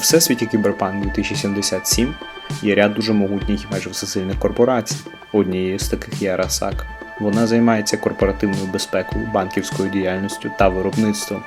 всесвіті Кіберпанк 2077 є ряд дуже могутніх і майже всесильних корпорацій. Однією з таких є Arasaka. Вона займається корпоративною безпекою, банківською діяльністю та виробництвом.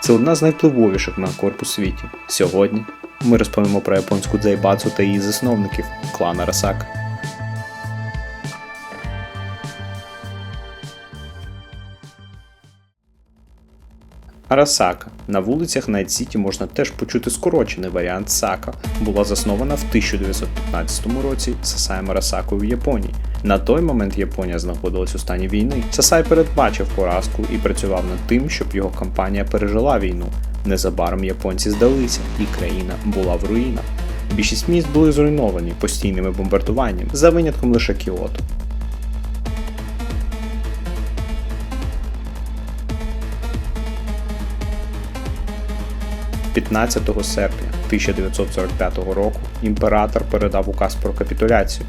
Це одна з найвпливовіших мегакорп у світі. Сьогодні ми розповімо про японську дзайбацу та її засновників клан Arasaka. Арасака. На вулицях Найт-Сіті можна теж почути скорочений варіант Сака. Була заснована в 1915 році Сасаєм Арасакою в Японії. На той момент Японія знаходилась у стані війни. Сасай передбачив поразку і працював над тим, щоб його компанія пережила війну. Незабаром японці здалися, і країна була в руїнах. Більшість міст були зруйновані постійними бомбардуваннями, за винятком лише Кіото. 15 серпня 1945 року імператор передав указ про капітуляцію.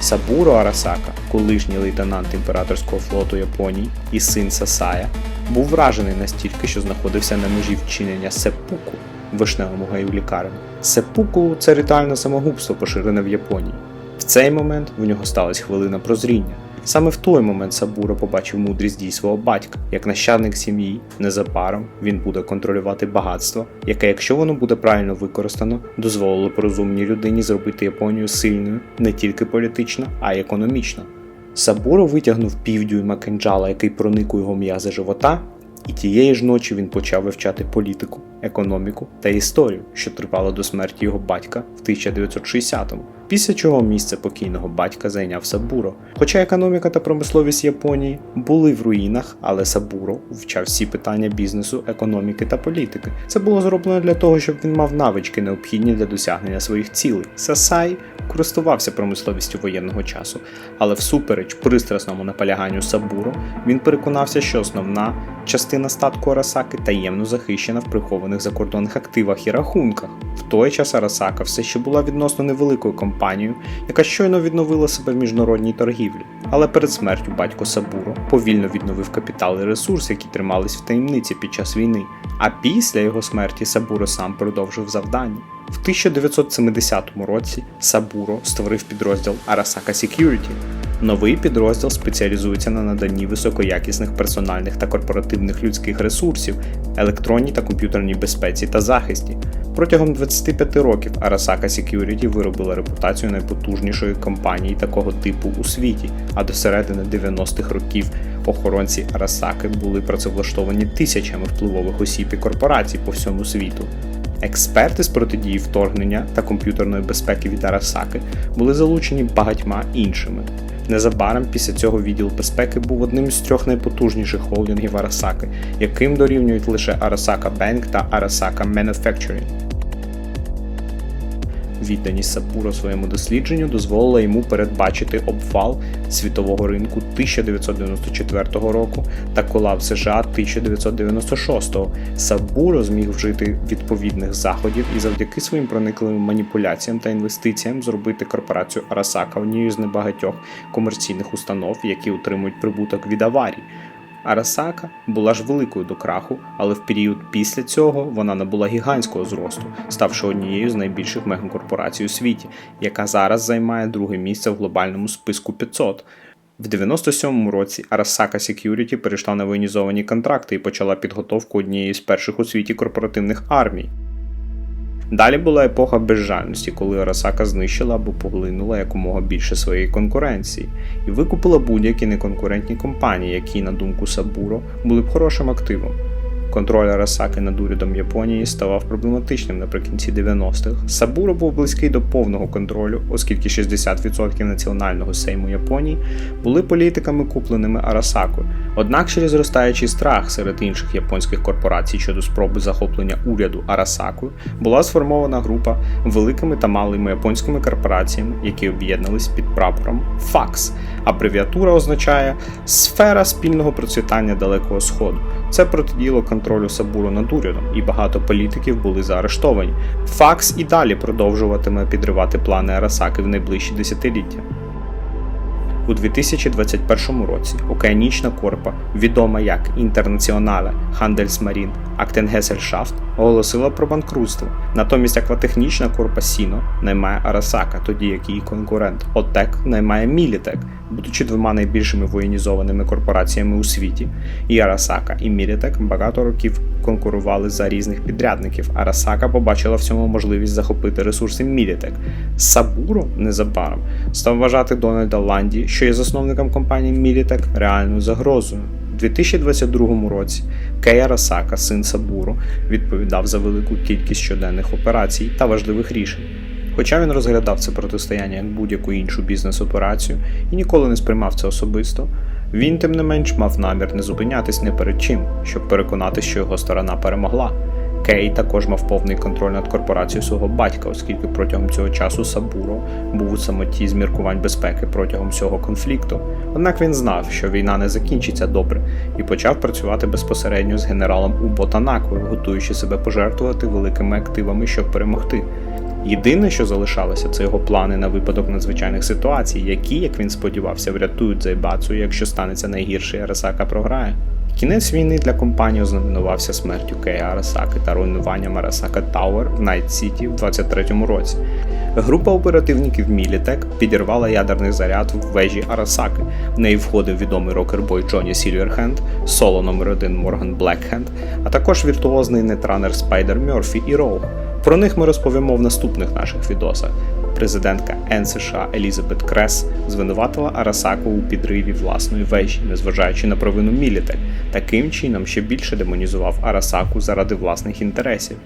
Сабуро Арасака, колишній лейтенант імператорського флоту Японії і син Сасая, був вражений настільки, що знаходився на межі вчинення сеппуку вишневому гаю лікарні. Сеппуку це ритуальне самогубство, поширене в Японії. В цей момент в нього сталася хвилина прозріння. Саме в той момент Сабуро побачив мудрість дій свого батька. Як нащадник сім'ї, незабаром він буде контролювати багатство, яке, якщо воно буде правильно використано, дозволило б розумній людині зробити Японію сильною не тільки політично, а й економічно. Сабуро витягнув півдюйма кинджала, який проник у його м'язи живота, і тієї ж ночі він почав вивчати політику, економіку та історію, що тривало до смерті його батька в 1960-му. Після чого місце покійного батька зайняв Сабуро. Хоча економіка та промисловість Японії були в руїнах, але Сабуро вивчав всі питання бізнесу, економіки та політики. Це було зроблено для того, щоб він мав навички, необхідні для досягнення своїх цілей. Сасай користувався промисловістю воєнного часу, але всупереч пристрасному наполяганню Сабуро, він переконався, що основна частина статку Арасаки таємно захищена в прихованих закордонних активах і рахунках. Той час Арасака все ще була відносно невеликою компанією, яка щойно відновила себе в міжнародній торгівлі. Але перед смертю батько Сабуро повільно відновив капітал і ресурси, які тримались в таємниці під час війни. А після його смерті Сабуро сам продовжив завдання. В 1970 році Сабуро створив підрозділ Arasaka Security. Новий підрозділ спеціалізується на наданні високоякісних персональних та корпоративних людських ресурсів, електронній та комп'ютерній безпеці та захисті. Протягом 25 років Arasaka Security виробила репутацію найпотужнішої компанії такого типу у світі, а до середини 90-х років охоронці Арасаки були працевлаштовані тисячами впливових осіб і корпорацій по всьому світу. Експерти з протидії вторгнення та комп'ютерної безпеки від Арасаки були залучені багатьма іншими. Незабаром після цього відділ безпеки був одним з трьох найпотужніших холдингів Арасаки, яким дорівнюють лише Arasaka Bank та Arasaka Manufacturing. Відданість Сапуро своєму дослідженню дозволила йому передбачити обвал світового ринку 1994 року та колапс США 1996. Сабуро зміг вжити відповідних заходів і завдяки своїм проникливим маніпуляціям та інвестиціям зробити корпорацію Арасака однією з небагатьох комерційних установ, які отримують прибуток від аварій. Арасака була ж великою до краху, але в період після цього вона набула гігантського зросту, ставши однією з найбільших мегакорпорацій у світі, яка зараз займає друге місце в глобальному списку 500. В 97-му році Arasaka Security перейшла на воєнізовані контракти і почала підготовку однієї з перших у світі корпоративних армій. Далі була епоха безжальності, коли Арасака знищила або поглинула якомога більше своєї конкуренції і викупила будь-які неконкурентні компанії, які, на думку Сабуро, були б хорошим активом. Контроль Арасаки над урядом Японії ставав проблематичним наприкінці 90-х. Сабуро був близький до повного контролю, оскільки 60% національного сейму Японії були політиками, купленими Арасакою. Однак через зростаючий страх серед інших японських корпорацій щодо спроби захоплення уряду Арасакою була сформована група великими та малими японськими корпораціями, які об'єднались під прапором ФАКС. Абревіатура означає сфера спільного процвітання Далекого Сходу. Це протиділо контролю Сабуру над урядом, і багато політиків були заарештовані. ФАКС і далі продовжуватиме підривати плани Арасаки в найближчі десятиліття. У 2021 році Океанічна Корпа, відома як Інтернаціонале Хандельсмарін Актенгесельшафт оголосила про банкрутство. Натомість акватехнічна Корпасіно наймає Арасака, тоді як її конкурент ОТЕК наймає Мілітек, будучи двома найбільшими воєнізованими корпораціями у світі. І Арасака, і Мілітек багато років конкурували за різних підрядників. Арасака побачила в цьому можливість захопити ресурси Мілітек. Сабуро незабаром став вважати Дональда Ланді, що є засновником компанії Мілітек, реальною загрозою. У 2022 році Кей Арасака, син Сабуру, відповідав за велику кількість щоденних операцій та важливих рішень. Хоча він розглядав це протистояння як будь-яку іншу бізнес-операцію і ніколи не сприймав це особисто, він, тим не менш, мав намір не зупинятись не перед чим, щоб переконати, що його сторона перемогла. Кей також мав повний контроль над корпорацією свого батька, оскільки протягом цього часу Сабуро був у самоті з міркувань безпеки протягом всього конфлікту. Однак він знав, що війна не закінчиться добре, і почав працювати безпосередньо з генералом Убо Танакою, готуючи себе пожертвувати великими активами, щоб перемогти. Єдине, що залишалося, це його плани на випадок надзвичайних ситуацій, які, як він сподівався, врятують Зайбацу, якщо станеться найгірше, Арасака програє. Кінець війни для компанії ознаменувався смертю Кея Арасаки та руйнуванням Арасака Тауер в Найт Сіті в 23-му році. Група оперативників Мілітек підірвала ядерний заряд в вежі Арасаки. В неї входив відомий рокербой Джоні Сільверхенд, соло номер 1 Морган Блекхенд, а також віртуозний нетранер Спайдер Мьорфі і Роуг. Про них ми розповімо в наступних наших відосах. Президентка НСШ Елізабет Крес звинуватила Арасаку у підриві власної вежі, незважаючи на провину Мілітек, таким чином ще більше демонізував Арасаку заради власних інтересів.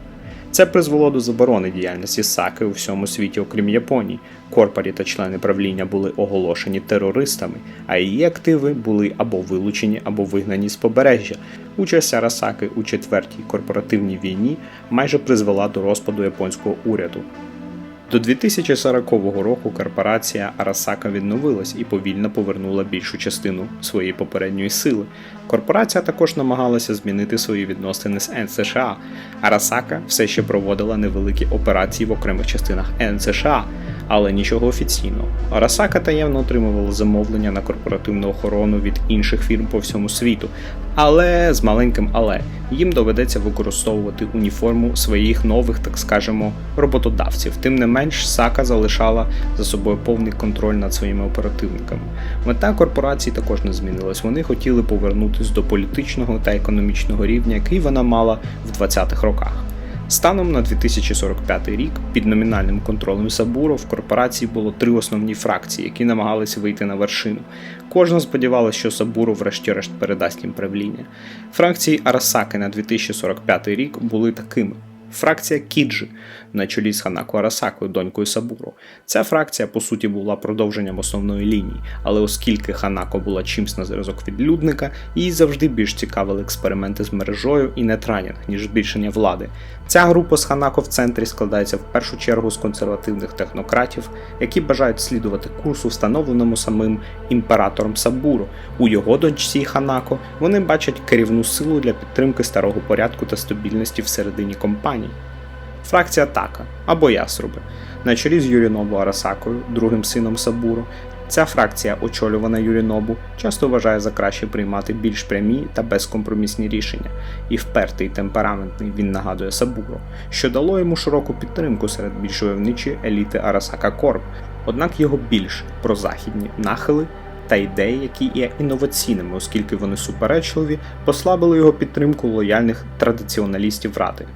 Це призвело до заборони діяльності Саки у всьому світі, окрім Японії. Корпорі та члени правління були оголошені терористами, а її активи були або вилучені, або вигнані з побережжя. Участь Арасаки у четвертій корпоративній війні майже призвела до розпаду японського уряду. До 2040 року корпорація Арасака відновилась і повільно повернула більшу частину своєї попередньої сили. Корпорація також намагалася змінити свої відносини з НСША. Арасака все ще проводила невеликі операції в окремих частинах НСША, але нічого офіційного. Арасака таємно отримувала замовлення на корпоративну охорону від інших фірм по всьому світу. Але з маленьким але їм доведеться використовувати уніформу своїх нових, так скажемо, роботодавців. Тим не менш, Сака залишала за собою повний контроль над своїми оперативниками. Мета корпорації також не змінилась. Вони хотіли повернутися до політичного та економічного рівня, який вона мала в 20-х роках. Станом на 2045 рік під номінальним контролем Сабуро в корпорації було три основні фракції, які намагалися вийти на вершину. Кожна сподівалася, що Сабуро врешті-решт передасть їм правління. Фракції Арасаки на 2045 рік були такими. Фракція Кіджі на чолі з Ханако Арасакою, донькою Сабуро. Ця фракція, по суті, була продовженням основної лінії, але оскільки Ханако була чимсь на зразок відлюдника, їй завжди більш цікавили експерименти з мережою і нетранінг, ніж збільшення влади. Ця група з Ханако в центрі складається в першу чергу з консервативних технократів, які бажають слідувати курсу, встановленому самим імператором Сабуро. У його дочці Ханако вони бачать керівну силу для підтримки старого порядку та стабільності всередині компанії. Фракція Така або Ясруби на чолі з Юрінобу Арасакою, другим сином Сабуро. Ця фракція, очолювана Юрінобу, часто вважає за краще приймати більш прямі та безкомпромісні рішення, і впертий темпераментний він нагадує Сабуро, що дало йому широку підтримку серед більш войовничої еліти Арасака Корп, однак його більш прозахідні нахили та ідеї, які є інноваційними, оскільки вони суперечливі, послабили його підтримку лояльних традиціоналістів ради.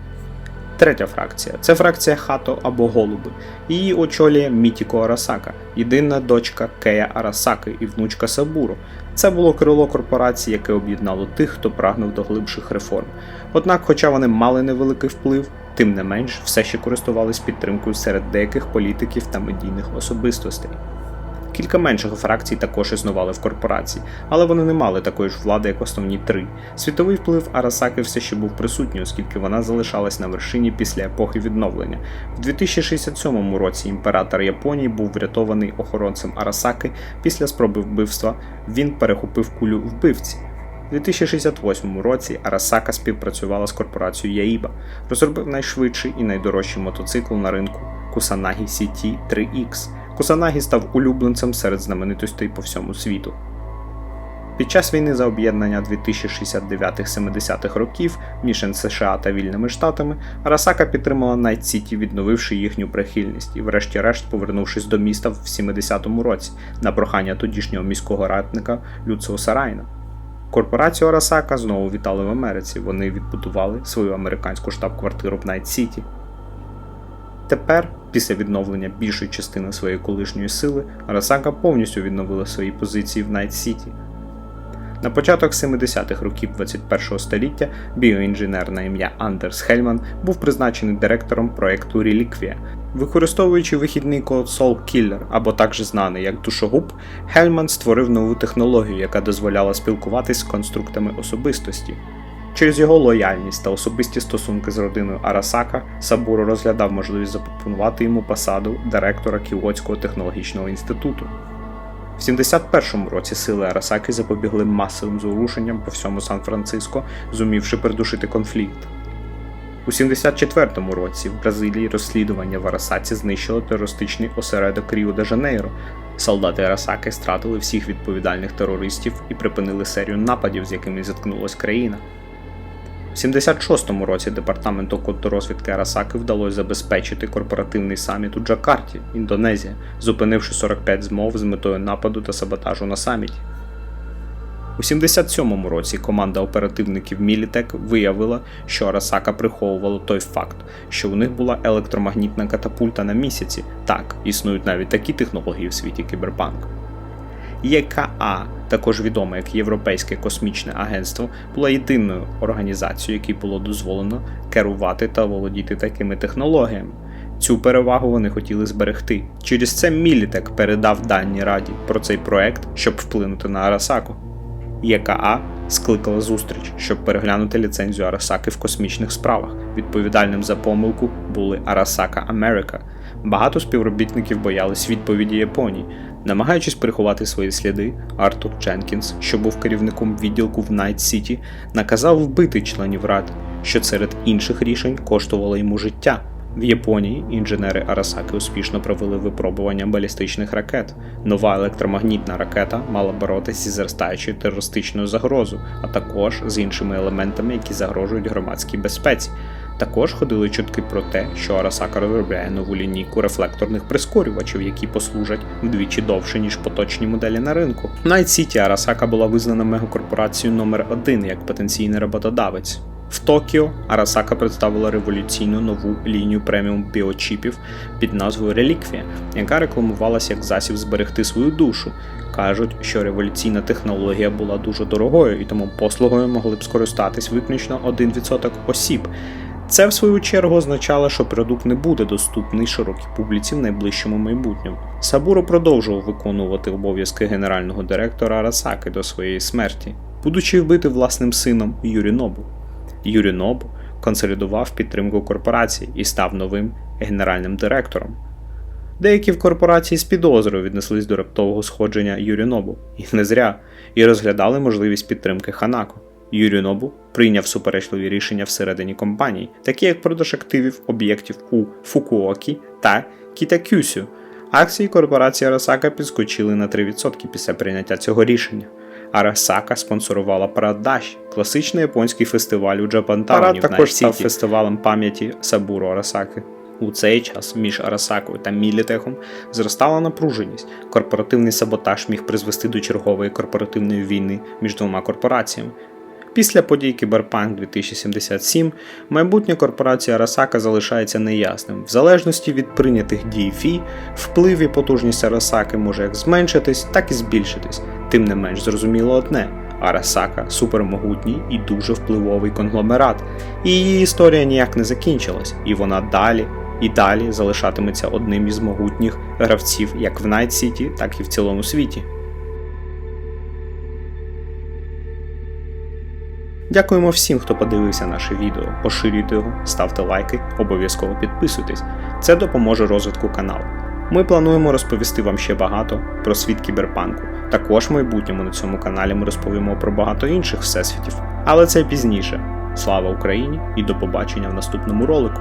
Третя фракція це фракція Хато або Голуби. Її очолює Мітіко Арасака, єдина дочка Кея Арасаки і внучка Сабуро. Це було крило корпорації, яке об'єднало тих, хто прагнув до глибших реформ. Однак, хоча вони мали невеликий вплив, тим не менш все ще користувались підтримкою серед деяких політиків та медійних особистостей. Кілька менших фракцій також існували в корпорації, але вони не мали такої ж влади, як основні три. Світовий вплив Арасаки все ще був присутній, оскільки вона залишалась на вершині після епохи відновлення. В 2067 році імператор Японії був врятований охоронцем Арасаки після спроби вбивства. Він перехопив кулю вбивці. У 2068 році Арасака співпрацювала з корпорацією Яїба, розробив найшвидший і найдорожчий мотоцикл на ринку Kusanagi CT 3X. Кусанагі став улюбленцем серед знаменитостей по всьому світу. Під час війни за об'єднання 2069-70-х років між США та вільними штатами Арасака підтримала Найт Сіті, відновивши їхню прихильність і, врешті-решт, повернувшись до міста в 70-му році на прохання тодішнього міського радника Люциуса Райна. Корпорацію Арасака знову вітали в Америці. Вони відбудували свою американську штаб-квартиру в Найт Сіті. Тепер, після відновлення більшої частини своєї колишньої сили, Арасака повністю відновила свої позиції в Найт Сіті. На початок 70-х років 21-го століття біоінженер на ім'я Андерс Хельман був призначений директором проекту Реліквія. Використовуючи вихідний код Soul Killer, або також знаний як душогуб, Хельман створив нову технологію, яка дозволяла спілкуватись з конструктами особистості. Через його лояльність та особисті стосунки з родиною Арасака Сабуро розглядав можливість запропонувати йому посаду директора Кіотського технологічного інституту. В 71-му році сили Арасаки запобігли масовим зворушенням по всьому Сан-Франциско, зумівши придушити конфлікт. У 74-му році в Бразилії розслідування в Арасаці знищило терористичний осередок Ріо де Жанейро. Солдати Арасаки стратили всіх відповідальних терористів і припинили серію нападів, з якими зіткнулась країна. У 76-му році департаменту контррозвідки Арасаки вдалося забезпечити корпоративний саміт у Джакарті, Індонезія, зупинивши 45 змов з метою нападу та саботажу на саміті. У 77-му році команда оперативників Мілітек виявила, що Арасака приховувала той факт, що у них була електромагнітна катапульта на місяці. Так, існують навіть такі технології в світі кіберпанк. ЄКА, також відоме як Європейське космічне агентство, була єдиною організацією, якій було дозволено керувати та володіти такими технологіями. Цю перевагу вони хотіли зберегти. Через це Мілітек передав дані раді про цей проект, щоб вплинути на Арасаку. ЄКА скликала зустріч, щоб переглянути ліцензію Арасаки в космічних справах. Відповідальним за помилку були Арасака Америка. Багато співробітників боялись відповіді Японії. Намагаючись приховати свої сліди, Артур Дженкінс, що був керівником відділку в Найт Сіті, наказав вбити членів ради, що серед інших рішень коштувало йому життя. В Японії інженери Арасаки успішно провели випробування балістичних ракет. Нова електромагнітна ракета мала боротися зі зростаючою терористичною загрозою, а також з іншими елементами, які загрожують громадській безпеці. Також ходили чутки про те, що Арасака розробляє нову лінійку рефлекторних прискорювачів, які послужать вдвічі довше, ніж поточні моделі на ринку. Найт Сіті Арасака була визнана мегакорпорацією номер 1 як потенційний роботодавець. В Токіо Арасака представила революційну нову лінію преміум біочіпів під назвою Реліквія, яка рекламувалася як засіб зберегти свою душу. Кажуть, що революційна технологія була дуже дорогою, і тому послугою могли б скористатись виключно 1% осіб. Це, в свою чергу, означало, що продукт не буде доступний широкій публіці в найближчому майбутньому. Сабуро продовжував виконувати обов'язки генерального директора Арасаки до своєї смерті, будучи вбити власним сином Юрінобу. Юрінобу консолідував підтримку корпорації і став новим генеральним директором. Деякі в корпорації з підозрою віднеслись до раптового сходження Юрінобу, і не зря, і розглядали можливість підтримки Ханако. Юрінобу прийняв суперечливі рішення всередині компанії, такі як продаж активів об'єктів у Фукуокі та Кітакюсю. Акції корпорації Арасака підскочили на 3% після прийняття цього рішення. Арасака спонсорувала парад Даші, класичний японський фестиваль у Джапантауні. Парад також став фестивалем пам'яті Сабуро Арасаки. У цей час між Арасакою та Мілітехом зростала напруженість. Корпоративний саботаж міг призвести до чергової корпоративної війни між двома корпораціями. Після подій Кіберпанк 2077 майбутнє корпорації Арасака залишається неясним. В залежності від прийнятих дій ФІ, вплив і потужність Арасаки може як зменшитись, так і збільшитись. Тим не менш зрозуміло одне. Арасака супермогутній і дуже впливовий конгломерат, і її історія ніяк не закінчилась, і вона далі і далі залишатиметься одним із могутніх гравців як в Найт Сіті, так і в цілому світі. Дякуємо всім, хто подивився наше відео. Поширюйте його, ставте лайки, обов'язково підписуйтесь. Це допоможе розвитку каналу. Ми плануємо розповісти вам ще багато про світ кіберпанку. Також в майбутньому на цьому каналі ми розповімо про багато інших всесвітів. Але це пізніше. Слава Україні і до побачення в наступному ролику.